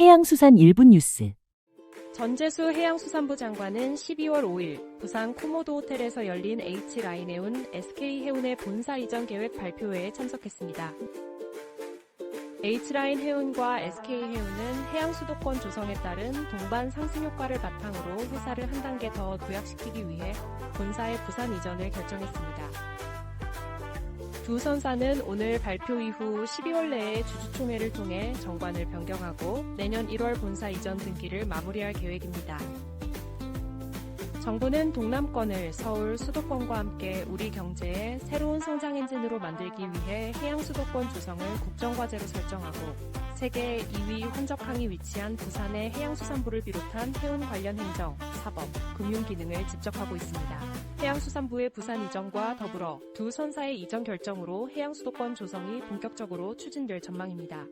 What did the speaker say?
해양수산 1분 뉴스. 전재수 해양수산부 장관은 12월 5일 부산 코모도 호텔에서 열린 H라인해운 SK해운의 본사 이전 계획 발표회에 참석했습니다. H라인 해운과 SK해운은 해양 수도권 조성에 따른 동반 상승 효과를 바탕으로 회사를 한 단계 더 도약시키기 위해 본사의 부산 이전을 결정했습니다. 두 선사는 오늘 발표 이후 12월 내에 주주총회를 통해 정관을 변경하고 내년 1월 본사 이전 등기를 마무리할 계획입니다. 정부는 동남권을 서울 수도권과 함께 우리 경제의 새로운 성장 엔진으로 만들기 위해 해양 수도권 조성을 국정과제로 설정하고 세계 2위 환적항이 위치한 부산의 해양수산부를 비롯한 해운 관련 행정, 사법, 금융 기능을 집적하고 있습니다. 해양수산부의 부산 이전과 더불어 두 선사의 이전 결정으로 해양 수도권 조성이 본격적으로 추진될 전망입니다.